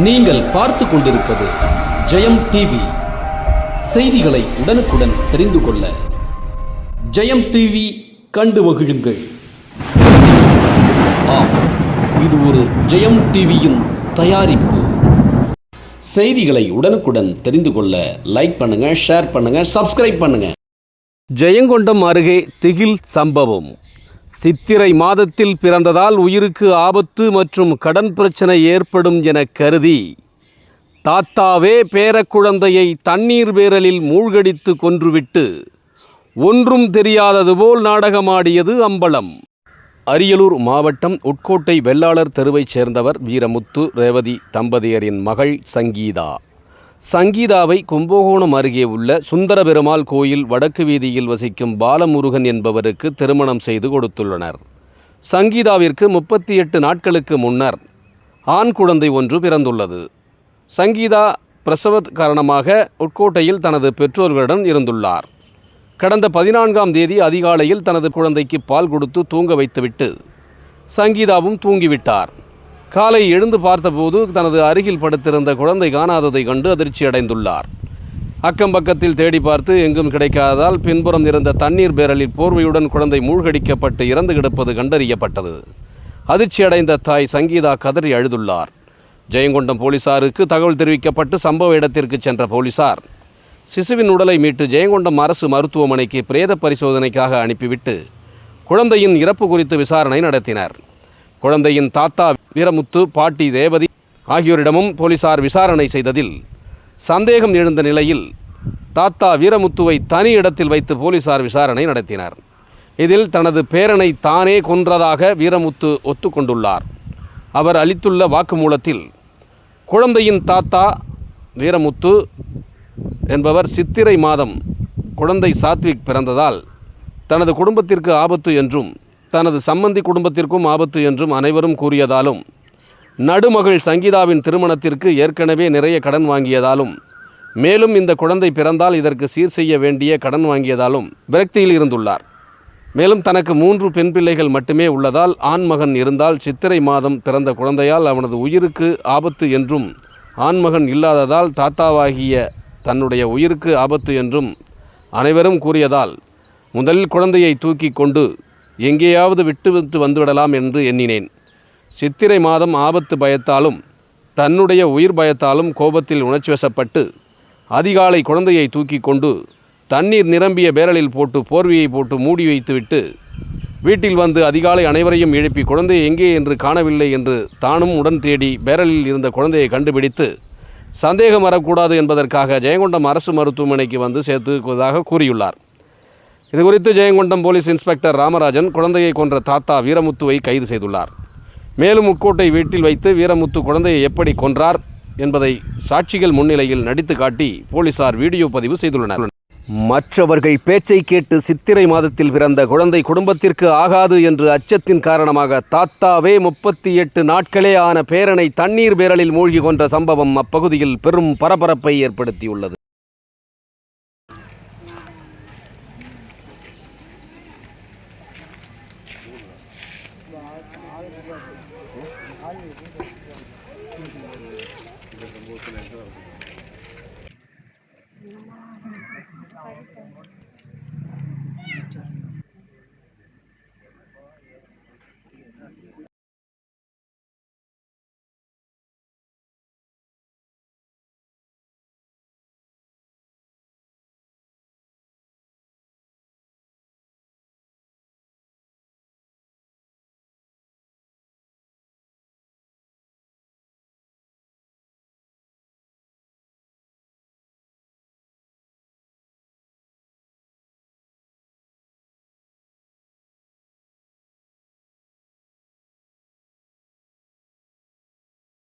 நீங்கள் பார்த்து கொண்டிருப்பது ஜெயம் டிவி. செய்திகளை உடனுக்குடன் தெரிந்து கொள்ள ஜெயம் டிவி கண்டு மகிழுங்கள். ஆம் இது ஒரு ஜெயம் டிவியின் தயாரிப்பு. செய்திகளை உடனுக்குடன் தெரிந்து கொள்ள லைக் பண்ணுங்க ஷேர் பண்ணுங்க சப்ஸ்கிரைப் பண்ணுங்க. ஜெயங்கொண்டம் அருகே திகில் சம்பவம். சித்திரை மாதத்தில் பிறந்ததால் உயிருக்கு ஆபத்து மற்றும் கடன் பிரச்சனை ஏற்படும் என கருதி தாத்தாவே பேரக்குழந்தையை தண்ணீர் பேரலில் மூழ்கடித்து கொன்றுவிட்டு ஒன்றும் தெரியாதது போல் நாடகமாடியது அம்பலம். அரியலூர் மாவட்டம் உட்கோட்டை வெள்ளாளர் தெருவைச் சேர்ந்தவர் வீரமுத்து ரேவதி தம்பதியரின் மகள் சங்கீதா. சங்கீதாவை கும்பகோணம் அருகே உள்ள சுந்தரபெருமாள் கோயில் வடக்கு வீதியில் வசிக்கும் பாலமுருகன் என்பவருக்கு திருமணம் செய்து கொடுத்துள்ளனர். சங்கீதாவிற்கு முப்பத்தி எட்டு நாட்களுக்கு முன்னர் ஆண் குழந்தை ஒன்று பிறந்துள்ளது. சங்கீதா பிரசவ காரணமாக உட்கோட்டையில் தனது பெற்றோர்களுடன் இருந்துள்ளார். கடந்த பதினான்காம் தேதி அதிகாலையில் தனது குழந்தைக்கு பால் கொடுத்து தூங்க வைத்துவிட்டு சங்கீதாவும் தூங்கிவிட்டார். காலை எழுந்து பார்த்தபோது தனது அருகில் படுத்திருந்த குழந்தை காணாததை கண்டு அதிர்ச்சி அடைந்துள்ளார். அக்கம் பக்கத்தில் தேடி பார்த்து எங்கும் கிடைக்காததால் பின்புறம் இருந்த தண்ணீர் பேரலில் போர்வையுடன் குழந்தை மூழ்கடிக்கப்பட்டு இறந்து கிடப்பது கண்டறியப்பட்டது. அதிர்ச்சியடைந்த தாய் சங்கீதா கதறி அழுதுள்ளார். ஜெயங்கொண்டம் போலீசாருக்கு தகவல் தெரிவிக்கப்பட்டு சம்பவ இடத்திற்கு சென்ற போலீசார். சிசுவின் உடலை மீட்டு ஜெயங்கொண்டம் அரசு மருத்துவமனைக்கு பிரேத பரிசோதனைக்காக அனுப்பிவிட்டு குழந்தையின் இறப்பு குறித்து விசாரணை நடத்தினர். குழந்தையின் தாத்தா வீரமுத்து பாட்டி தேவதி ஆகியோரிடமும் போலீசார் விசாரணை செய்ததில் சந்தேகம் எழுந்த நிலையில் தாத்தா வீரமுத்துவை தனி இடத்தில் வைத்து போலீசார் விசாரணை நடத்தினர். இதில் தனது பேரனை தானே கொன்றதாக வீரமுத்து ஒத்துக்கொண்டுள்ளார். அவர் அளித்துள்ள வாக்குமூலத்தில் குழந்தையின் தாத்தா வீரமுத்து என்பவர் சித்திரை மாதம் குழந்தை சாத்விக் பிறந்ததால் தனது குடும்பத்திற்கு ஆபத்து என்றும் தனது சம்பந்தி குடும்பத்திற்கும் ஆபத்து என்றும் அனைவரும் கூறியதாலும் நடுமகள் சங்கீதாவின் திருமணத்திற்கு ஏற்கனவே நிறைய கடன் வாங்கியதாலும் மேலும் இந்த குழந்தை பிறந்தால் இதற்கு சீர் செய்ய வேண்டிய கடன் வாங்கியதாலும் விரக்தியில் இருந்துள்ளார். மேலும் தனக்கு மூன்று பெண் பிள்ளைகள் மட்டுமே உள்ளதால் ஆண்மகன் இருந்தால் சித்திரை மாதம் பிறந்த குழந்தையால் அவனது உயிருக்கு ஆபத்து என்றும் ஆண்மகன் இல்லாததால் தாத்தாவாகிய தன்னுடைய உயிருக்கு ஆபத்து என்றும் அனைவரும் கூறியதால் முதலில் குழந்தையை தூக்கி கொண்டு எங்கேயாவது விட்டு விட்டு வந்துவிடலாம் என்று எண்ணினேன். சித்திரை மாதம் ஆபத்து பயத்தாலும் தன்னுடைய உயிர் பயத்தாலும் கோபத்தில் உணர்ச்சிவசப்பட்டு அதிகாலை குழந்தையை தூக்கி கொண்டு தண்ணீர் நிரம்பிய பேரலில் போட்டு போர்வையை போட்டு மூடி வைத்துவிட்டு வீட்டில் வந்து அதிகாலை அனைவரையும் எழுப்பி குழந்தையை எங்கே என்று காணவில்லை என்று தானும் உடன் தேடி பேரலில் இருந்த குழந்தையை கண்டுபிடித்து சந்தேகம் வரக்கூடாது என்பதற்காக ஜெயங்கொண்டம் அரசு மருத்துவமனைக்கு வந்து சேர்த்துவதாக கூறியுள்ளார். இதுகுறித்து ஜெயங்கொண்டம் போலீஸ் இன்ஸ்பெக்டர் ராமராஜன் குழந்தையை கொன்ற தாத்தா வீரமுத்துவை கைது செய்துள்ளார். மேலும் உட்கோட்டை வீட்டில் வைத்து வீரமுத்து குழந்தையை எப்படி கொன்றார் என்பதை சாட்சிகள் முன்னிலையில் நடித்து காட்டி போலீசார் வீடியோ பதிவு செய்துள்ளனர். மற்றவர்கள் பேச்சை கேட்டு சித்திரை மாதத்தில் பிறந்த குழந்தை குடும்பத்திற்கு ஆகாது என்று அச்சத்தின் காரணமாக தாத்தாவே முப்பத்தி எட்டு நாட்களே ஆன பேரனை தண்ணீர் பேரலில் மூழ்கி கொன்ற சம்பவம் அப்பகுதியில் பெரும் பரபரப்பை ஏற்படுத்தியுள்ளது. ஆயிரத்தி